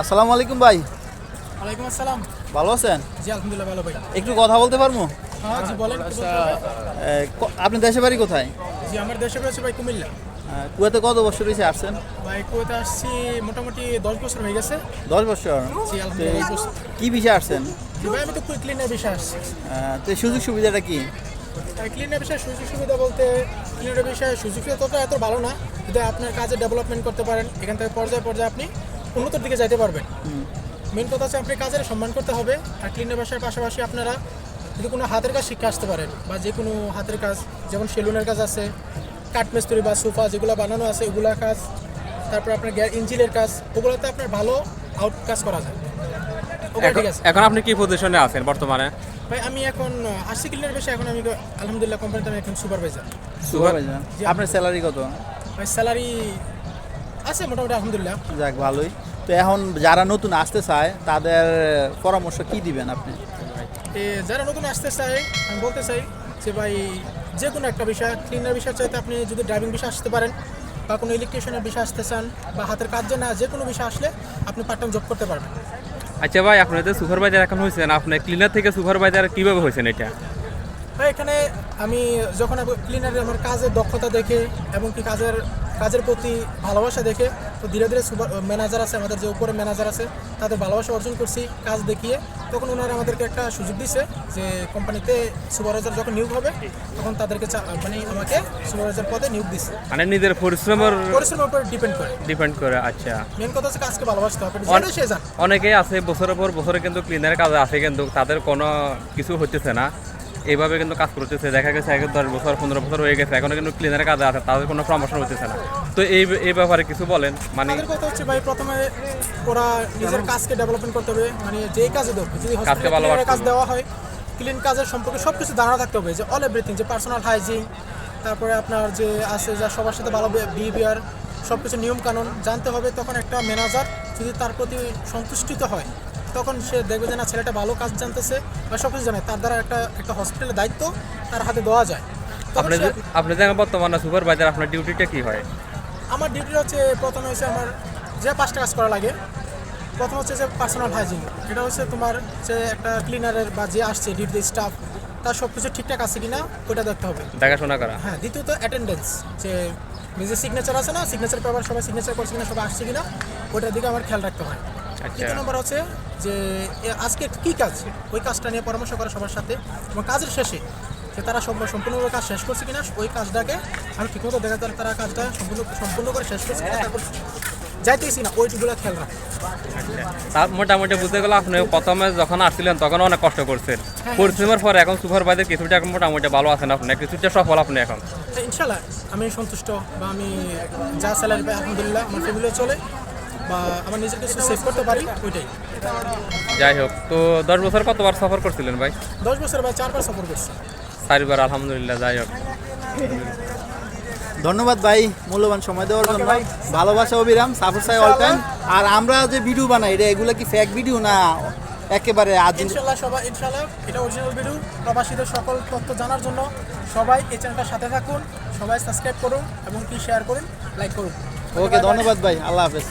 আসসালামু আলাইকুম ভাই। ওয়ালাইকুম আসসালাম। ভালো আছেন? জি আলহামদুলিল্লাহ ভালো ভাই। একটু কথা বলতে পারব? হ্যাঁ জি বলেন আপনি দেশে বাড়ি কোথায়? জি আমার দেশে রয়েছে ভাই কুমিল্লা। কুয়েতে কত বছর হয়েছে আসছেন? ভাই কুয়েতে আসছি মোটামুটি দশ বছর হয়ে গেছে। দশ বছর? কি বিষয়ে আসছেন? ভাই আমি তো ক্লিনের বিষয়ে আসছি। তো সুযোগ সুবিধাটা কি? ক্লিনের বিষয়ে সুযোগ সুবিধা বলতে ক্লিনের বিষয়ে সুযোগ সুবিধা তত এত ভালো না। যদি আপনার কাজে ডেভেলপমেন্ট করতে পারেন এখান থেকে পর্যায়ে পর্যায়ে আপনি উন্নতির দিকে যাইতে পারবেন। মেন কথা হচ্ছে আপনি কাজের সম্মান করতে হবে। আর ক্লিনের ব্যবসার পাশাপাশি আপনারা যদি কোনো হাতের কাজ শিখে আসতে পারেন বা যে কোনো হাতের কাজ যেমন সেলুনের কাজ আছে কাঠমিস্ত্রি বা সোফা যেগুলো বানানো আছে ওগুলা কাজ তারপর আপনার গ্যা- ইঞ্জিনের কাজ ওগুলোতে আপনার ভালো আউট কাজ করা যায়। ওকে ঠিক আছে? এখন আপনি কি পজিশনে আছেন বর্তমানে? ভাই আমি এখন আশি ক্লিনের বেশি এখন আমি আলহামদুলিল্লাহ কোম্পানিতে আমি এখন সুপারভাইজার সুপারভাইজার আপনার স্যালারি কত? ভাই স্যালারি আছে মোটামুটি আলহামদুলিল্লাহ। যাক ভালোই। তো এখন যারা নতুন আসতে চায় তাদের পরামর্শ কি দিবেন আপনি? এ, যারা নতুন আসতে চায় আমি বলতে চাই যে ভাই যে কোনো একটা বিষয় ক্লিনার বিষয় চাইতে আপনি যদি ড্রাইভিং বিষয় আসতে পারেন বা কোনো ইলেকট্রিশিয়ানের বিষয় আসতে চান বা হাতের কাজ না যে কোনো বিষয় আসলে আপনি পার্ট টাইম জব করতে পারবেন। আচ্ছা ভাই আপনি যে সুপারভাইজার এখন হয়েছেন আপনি ক্লিনার থেকে সুপারভাইজার কীভাবে হয়েছেন এটা? ভাই এখানে আমি যখন ক্লিনারে আমার কাজের দক্ষতা দেখে এবং কি কাজের কাজের প্রতি ভালোবাসা দেখে তো ধীরে ধীরে সুপার ম্যানেজার আছে আমাদের যে উপরে ম্যানেজার আছে তাদের ভালোবাসা অর্জন করছি কাজ দেখিয়ে। তখন ওনারা আমাদেরকে একটা সুযোগ দিছে যে কোম্পানিতে সুপারভাইজার যখন নিয়োগ হবে তখন তাদেরকে মানে আমাকে সুপারভাইজার পদে নিয়োগ দিছে। মানে নিজের পরিশ্রমের পরিশ্রমের উপর ডিপেন্ড করে। ডিপেন্ড করে আচ্ছা। মেন কথা হচ্ছে কাজকে ভালোবাসতে হবে যেটা সে অনেকেই আছে বছরের পর বছরে কিন্তু ক্লিনারের কাজে আছে কিন্তু তাদের কোনো কিছু হচ্ছে না। এইভাবে কিন্তু কাজ করতেছে। দেখা গেছে এক দশ বছর পনেরো বছর হয়ে গেছে এখনও কিন্তু ক্লিনারের কাজ আছে তাদের কোনো প্রমোশন হচ্ছে না। তো এই এই ব্যাপারে কিছু বলেন মানে কথা হচ্ছে ভাই প্রথমে ওরা নিজের কাজকে ডেভেলপমেন্ট করতে হবে মানে যেই কাজে দেবে যদি হসপিটালে কাজ দেওয়া হয় ক্লিন কাজের সম্পর্কে সব কিছু ধারণা থাকতে হবে যে অল এভরিথিং যে পার্সোনাল হাইজিন তারপরে আপনার যে আছে যা সবার সাথে ভালো বিহেভিয়ার সব কিছু নিয়মকানুন জানতে হবে তখন একটা ম্যানেজার যদি তার প্রতি সন্তুষ্টিত হয় তখন সে দেখবে যে না ছেলেটা ভালো কাজ জানতেছে বা সব কিছু জানে। তার দ্বারা একটা একটা হসপিটালের দায়িত্ব তার হাতে দেওয়া যায়। আপনি সে- আপনি যে বর্তমানে সুপারভাইজার আপনার ডিউটিটা কি হয়? আমার ডিউটি হচ্ছে প্রথমে হচ্ছে আমার যে পাঁচটা কাজ করা লাগে প্রথম হচ্ছে যে পার্সোনাল হাইজিন এটা হচ্ছে তোমার যে একটা ক্লিনারের বা যে আসছে ডিউটি স্টাফ তার সব কিছু ঠিকঠাক আছে কিনা ওটা দেখতে হবে। দেখাশোনা করা। হ্যাঁ দ্বিতীয়ত অ্যাটেন্ডেন্স যে নিজের সিগনেচার আছে না সিগনেচার পেপার সবাই সিগনেচার করছে কিনা সবাই আসছে কিনা ওটার দিকে আমার খেয়াল রাখতে হয়। আচ্ছা। তৃতীয় নম্বর হচ্ছে যে আজকে কী কাজ? ওই কাজটা নিয়ে পরামর্শ করা সবার সাথে। এবং কাজের শেষে যে তারা সম্পূর্ণভাবে কাজ শেষ করছে কিনা ওই কাজটাকে আমি ঠিকমতো দেখা যায় তারা কাজটা সম্পূর্ণ সম্পূর্ণ করে শেষ করছে কিনা তারপর যাইতেছি না ওইগুলো খেয়াল রাখে। তার মোটামুটি বুঝতে গেলে আপনি প্রথমে যখন আসছিলেন তখন অনেক কষ্ট করছেন। পরিশ্রমের পরে এখন সুপারভাইজার কিছুটা এখন মোটামুটি ভালো আছেন আপনি কিছুটা সফল আপনি এখন? ইনশাল্লাহ আমি সন্তুষ্ট বা আমি যা স্যালারি পাই আলহামদুলিল্লাহ আমার ফ্যামিলিও চলে। বা আমার নিজের কিছু সেভ করতে পারি ওইটাই। যাই হোক তো দশ বছর কতবার সফর করছিলেন ভাই? দশ বছর বা চারবার সফর করছি। চারবার আলহামদুলিল্লাহ যাই হোক। ধন্যবাদ ভাই মূল্যবান সময় দেওয়ার জন্য। ভালোবাসা অবিরাম সাফর সাহেব অল টাইম আর আমরা যে ভিডিও বানাই এটা এগুলো কি ফেক ভিডিও না একেবারে আজ ইনশাল্লাহ সবাই ইনশাল্লাহ এটা অরিজিনাল ভিডিও প্রবাসীদের সকল তথ্য জানার জন্য সবাই এই চ্যানেলটার সাথে থাকুন সবাই সাবস্ক্রাইব করুন এবং কি শেয়ার করুন লাইক করুন। ওকে ধন্যবাদ ভাই আল্লাহ হাফেজ।